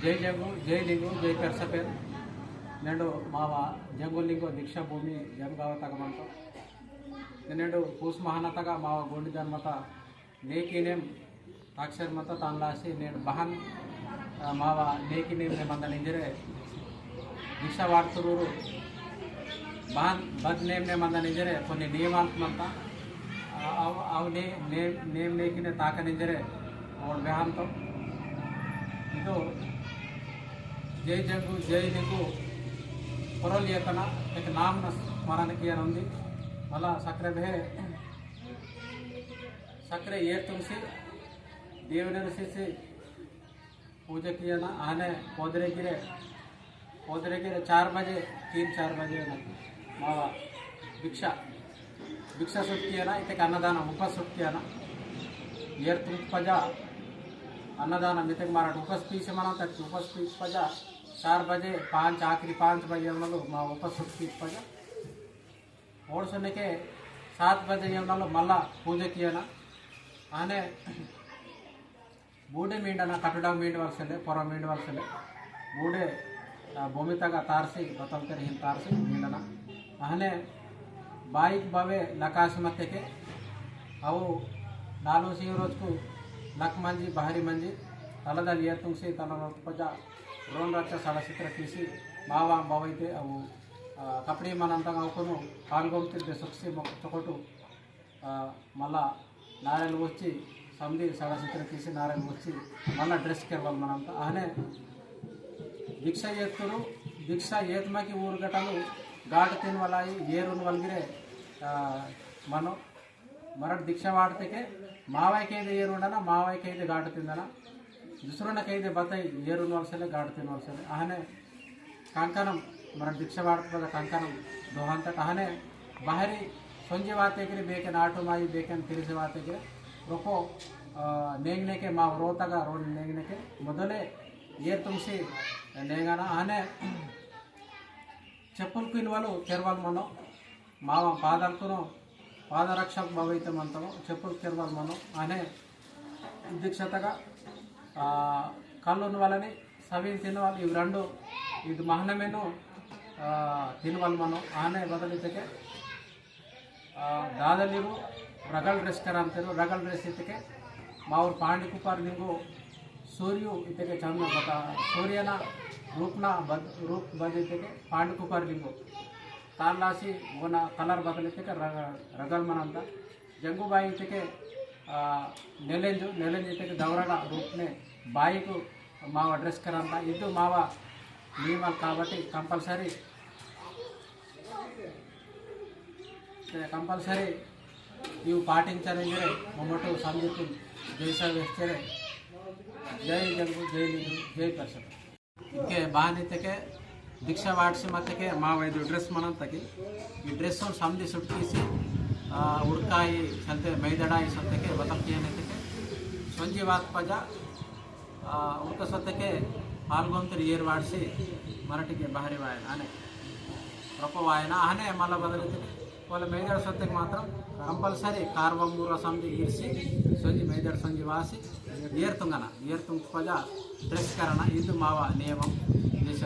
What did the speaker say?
జై జంగు జై లింగు జై పెర్సపేర్ నేడు మావ జంగు లింగు దీక్షా ಭೂಮಿ ಜಂಗಾವ ತಗಮಂತ ನೆನೆಡು ಕೂಸ್ ಮಹಾನತಗ ಮಾವ ಗೋಂಡಿ ಜನ್ಮತ ನೇಕಿನೇಮ್ ಅಕ್ಷರ್ ಮತ ತಾನ್ಲಾಸಿ నేడు బహన్ ఆ, మావ నేకినేమ్ నే మందన ఇంజరే దీక్ష వాడుతురు బహన్ బద్ నేమ్ నే మందన ఇంజరే కొన్ని నియమాంతమంత ಅವು ಅವು ನೇ ನೇಮ್ ನೇಮ್ ನೇಕಿನೇ ತಾಕನಿಂಜರೆ ಅವಳ ವ್ಯಾಹಂತ ಇದು जय जगू जय जगू। पुरलियतना एक नाम स्मरण की अंदर माला सक्र दे सक्रे ये तुलसी, देवन से पूज की आने पोदरे गिरे। पोदरे गिरे, चार बजे, तीन चार बजे माला भिक्षा। भिक्षा सुप्तियाना इतक अन्नदान उप सुप्तियाना ये तुल पजा। अन्नदान मित मारा उपस्पीश मना तक उपस्थित पजा। चार बजे पाँच आखिरी पाँच बजे हम लोग वापस उठ पड़े और सुनने के सात बजे हम लोग मल्ला पूजा किया ना। आने బూడే మీండన కట్టడం మీండవలసిందే పొరం మీండవలసిందే బూడే భూమి తగ్గ తారసి బతల్కరి హిం తారసి మీండన అహనే బాయిక్ బవే లకాశ మత్తెకే అవు నాలుగు సీ రోజుకు లక్ మంజి బహరి మంజి తలదల్ ఎత్తుంగ్సి తన పజ ड्रोन रक्षा चलचित्र कृषि मावा बावैते ಅವು ಕಪಡಿ ಮನಂತಂಗ ಅವಕನು ಪಾಲ್ಗೊಂತಿದ್ದೆ ಸೊಕ್ಸಿ ತೊಕೊಟ್ಟು మళ్ళా నారాయణ వచ్చి సంధి సడచిత్ర తీసి నారాయణ వచ్చి మళ్ళా డ్రెస్కి వెళ్ళాలి మనంతా. అనే భిక్ష ఎత్తులు భిక్ష ఏతమకి ఊరుగటలు ఘాటు వాళ్ళి ఏరును వల్గిరే మనం. మరొక దీక్ష వాడితే మావాయికి ఏరు ఏరుండనా మావాయికి అయితే ఘాటు తిందనా? దుసరునకైతే బతాయి ఏరున్న వలసలే ఘాటు తిన్న వలసలే ఆహనే కంకణం మన దీక్ష వాడుతున్న కంకణం దోహంత ಆಹನೆ ಬಾಹರಿ ಸಂಜೆ ವಾತೆಗಿರಿ ಬೇಕೆ ನಾಟು ಮಾಯಿ ಬೇಕೆನ್ ತಿರಿಸಿ ವಾತೆಗಿರಿ ರೊಕೋ ನೇಗ್ನೆಕೆ ಮಾ ರೋತಾಗ ರೋಡ್ ನೇಗ್ನೆಕೆ ಮೊದಲೇ ಏರ್ ತುಂಬಿಸಿ ನೇಗನ ಆನೆ చెప్పులు పిలువలు తెరవాలి మనం మా పాదాలకును పాదరక్షక భవైతే మంతము చెప్పులు తెరవాలి మనం అనే దీక్షతగా కళ్ళు ఉన్న వాళ్ళని సవి తినవాలి ఇవి రెండు ఇది మహనమేను తినవాలి మనం ಆನೆ ಬದಲಿದ್ದಕ್ಕೆ ದಾದಲ್ಲಿರು ರಗಲ್ ಡ್ರೆಸ್ಕರ ಅಂತಾರೆ ರಗಲ್ ಡ್ರೆಸ್ ಇದಕ್ಕೆ ಮಾವ್ರ ಪಾಂಡಿ ಕುಪಾರ್ ನಿಂಗು ಸೂರ್ಯು ಇದಕ್ಕೆ ಚಂದ ಬತ ಸೂರ್ಯನ ರೂಪನ ಬದ್ ರೂಪ್ ಬದಿದ್ದಕ್ಕೆ ಪಾಂಡಿ ಕುಪಾರ್ ಲಿಂಗು ತಾನ್ಲಾಸಿ ಓನ ಕಲರ್ ಬದಲಿದ್ದಕ್ಕೆ ರಗ ರಗಲ್ ಮನ ಅಂತ ಜಂಗುಬಾಯಿ निर्णय जो निर्णय जीते के బాయికు మావ అడ్రస్ కరంత ఇటు మావ నియమ కాబట్టి కంపల్సరీ కంపల్సరీ ఇవి పాటించాలంటే మమ్మటు సంయుక్తం దేశ వ్యక్తిరే జై జలుగు జై నీరు జై పర్సన్ ఇంకే బానితకే దీక్ష వాడిసి మతకే మా ఇది డ్రెస్ మనంతకి. ఈ డ్రెస్ సంధి సుట్టిసి ಉಡ್ಕಾಯಿ ಸಂತೆ ಮೈದಡಾಯಿ ಸಂತೆಗೆ ಬತಕ್ಕೆ ಏನೈತಕ್ಕೆ ಸಂಜೆ ವಾತ್ ಪಜ ಉಡ್ಕ ಸೊತ್ತಕ್ಕೆ పాల్గొంతురు ఏరు వాడిసి మరటికి బహరి వాయన అనే రొప్ప వాయన అనే మళ్ళీ బదులుతుంది వాళ్ళ మేజర్ సొత్తకి మాత్రం కంపల్సరీ కార్వమూర సంధి ఇరిసి సొంజి మేజర్ సంజి వాసి ఏరుతుంగన ఏరుతుంగ పజ డ్రెస్ కరణ ఇది మావ నియమం దేశ